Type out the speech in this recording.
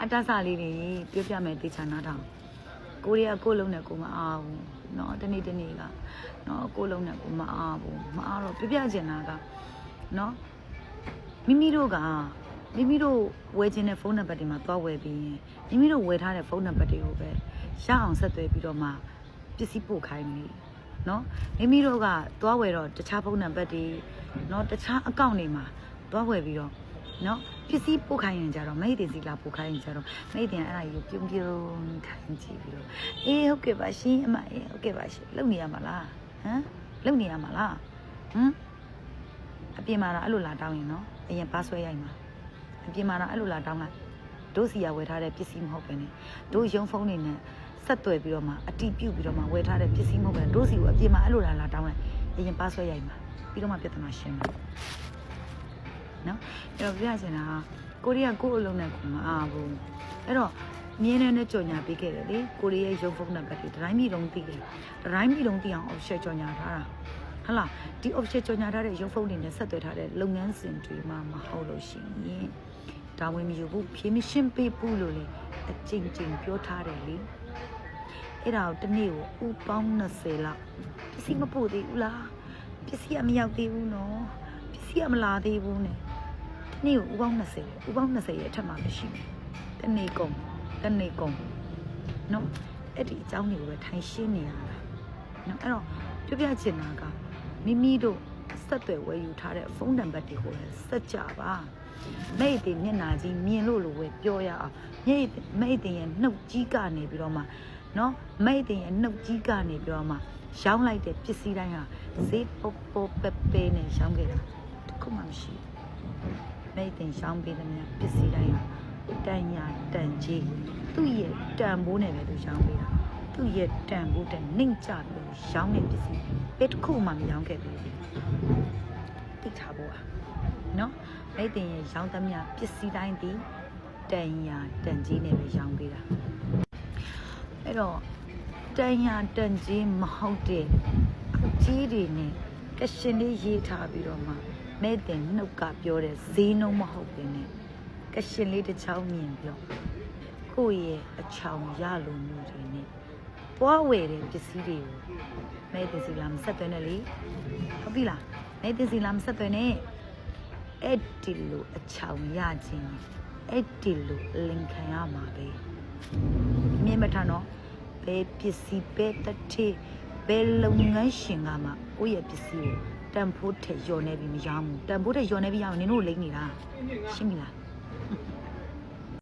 အတ္တစလေးတွေပြောပြမယ်တေချာနာထောင်ကိုရီးယားကိုယ်လုံးနဲ့ကိုမအားဘူးเนาะတနေ့တနေ့ကเนาะကိုယ်လုံးနဲ့ကိုမအားဘူးမအားတော့ပြပြချင်တာကเนาะမိမိတို့ကမိမိတို့ဝယ်ခြင်းတဲ့ဖုန်းနံပါတ်တွေမှာသွားဝယ်ပြီးရင်မိမိတို့ဝယ်ထားတဲ့ဖုန်းနံပါတ်တွေကိုပဲရအောင်ဆက်သွယ်ပြီးတော့မှပစ္စည်းပို့ခိုင်းနေနော်မိမိတို့ကသွားဝယ်တော့တခြားဖုန်းနံပါတ်တွေနော်တခြားအကောင့်တွေမှာသွားဝယ်ပြီးတော့ နော်ပစ္စည်းပို့ခိုင်းရင်ကြတော့မိတ်တင်စီလာပို့ခိုင်းရင်ကြတော့မိတ်တင်အဲ့ဒါကြီးကိုပြုံးပြုံးခိုင်းကြည့်ပြီးတော့အေးဟုတ်ကဲ့ပါရှင်အမအေးဟုတ်ကဲ့ပါရှင်လုံနေရမှာလားဟမ်လုံနေရမှာလားဟမ်အပြင်မှာတော့အဲ့လိုလာတောင်းရင်နော်အရင်ပါဆွဲရိုက်မှာအပြင်မှာတော့အဲ့လိုလာတောင်းလိုက်တို့စီရဝယ်ထားတဲ့ပစ္စည်းမဟုတ်ပဲねတို့ရုံဖုန်းနေနဲ့ဆက်သွယ်ပြီးတော့မှအတီးပြုတ်ပြီးတော့မှဝယ်ထားတဲ့ပစ္စည်းမဟုတ်ပဲတို့စီကိုအပြင်မှာအဲ့လိုလာလာတောင်းလိုက်အရင်ပါဆွဲရိုက်မှာပြီးတော့မှပြဿနာရှင်းမှာ နော်အဲ့တော့ပြရချင်တာကကိုရီးယားကိုယ့်အလုံးနဲ့ကိုမအားဘူးအဲ့တော့မြင်းနဲ့နဲ့ကြော်ညာပေးခဲ့တယ်လေကိုရီးယားရုံဖုန်းနံပါတ်တွေဒတိုင်းပြည်လုံးသိတယ်ဒတိုင်းပြည်လုံးသိအောင် offset ကြော်ညာထားတာဟလာဒီ offset ကြော်ညာထားတဲ့ရုံဖုန်းတွေနဲ့ဆက်သွယ်ထားတဲ့လုပ်ငန်းစဉ်တွေမှာမဟုတ်လို့ရှိရင်ဒါဝင်မယူဘူးဖြေးမရှင်းပေးဘူးလို့လေအကျဉ်းချင်းပြောထားတယ်လေအဲ့ဒါကိုတစ်နေ့ကိုဥပေါင်း20လောက်ပစ္စည်းမပို့သေးဘူးလားပစ္စည်းကမရောက်သေးဘူးနော်ပစ္စည်းကမလာသေးဘူးနဲ့တစ် နေ့ကိုဥပေါင်း20ဥပေါင်း20ရဲ့အထက်မှာမရှိဘူးတစ်နေ့ကုန်တစ်နေ့ကုန်နော်အဲ့ဒီအကြောင်းတွေကိုပဲထိုင်ရှင်းနေရတာနော်အဲ့တော့ပြပြချင်တာကမိမိတို့ဆက်သွယ်ဝယ်ယူထားတဲ့ဖုန်းနံပါတ်တွေကိုလည်းဆက်ကြပါမိတ်တင်မျက်နှာကြီးမြင်လို့လို့ပဲပြောရအောင်မိတ်မိတ်တင်ရဲ့နှုတ်ကြီးကနေပြီးတော့မှနော်မိတ်တင်ရဲ့နှုတ်ကြီးကနေပြီးတော့မှရောင်းလိုက်တဲ့ပစ္စည်းတိုင်းဟာဈေးပုတ်ပုတ်ပက်ပဲနဲ့ရောင်းခဲ့တာတစ်ခုမှမရှိဘူး မိတ်တင်ရောင်းပေးတဲ့များပစ္စည်းတိုင်းဟာတန်ညာတန်ကြီးသူ့ရဲ့တန်ဖိုးနဲ့ပဲသူရောင်းပေးတာသူ့ရဲ့တန်ဖိုးတဲ့နှိမ့်ချပြီးတော့ရောင်းတဲ့ပစ္စည်းဘယ်တစ်ခုမှမရောင်းခဲ့ဘူးတိတ်ထားဖို့อ่ะเนาะမိတ်တင်ရဲ့ရောင်းသမျှပစ္စည်းတိုင်းဒီတန်ညာတန်ကြီးနဲ့ပဲရောင်းပေးတာအဲ့တော့တန်ညာတန်ကြီးမဟုတ်တဲ့ကြီးတွေနဲ့ကရှင်လေးရေးထားပြီးတော့မှ မိတ်တင်နှုတ်ကပြောတဲ့ဈေးနှုန်းမဟုတ်ဘူးနဲ့ကရှင်လေးတစ်ချောင်းမြင်ပြီးတော့ကိုယ့်ရဲ့အချောင်ရလိုမှုတွေနဲ့ပွားဝယ်တဲ့ပစ္စည်းတွေကိုမိတ်တင်စီလာမဆက်သွင်းနဲ့လေဟုတ်ပြီလားမိတ်တင်စီလာမဆက်သွင်းနဲ့အဲ့ဒီလိုအချောင်ရခြင်းအဲ့ဒီလိုလင်ခံရမှာပဲမြင်မထနော်ဘယ်ပစ္စည်းပဲတစ်ထေဘယ်လုပ်ငန်းရှင်ကမှကိုယ့်ရဲ့ပစ္စည်းကို တန်ဖိုးထက်လျော်နေပြီမရောဘူးတန်ဖိုးထက်လျော်နေပြီရအောင်နင်တို့လိမ့်နေတာရှင်းပြီလား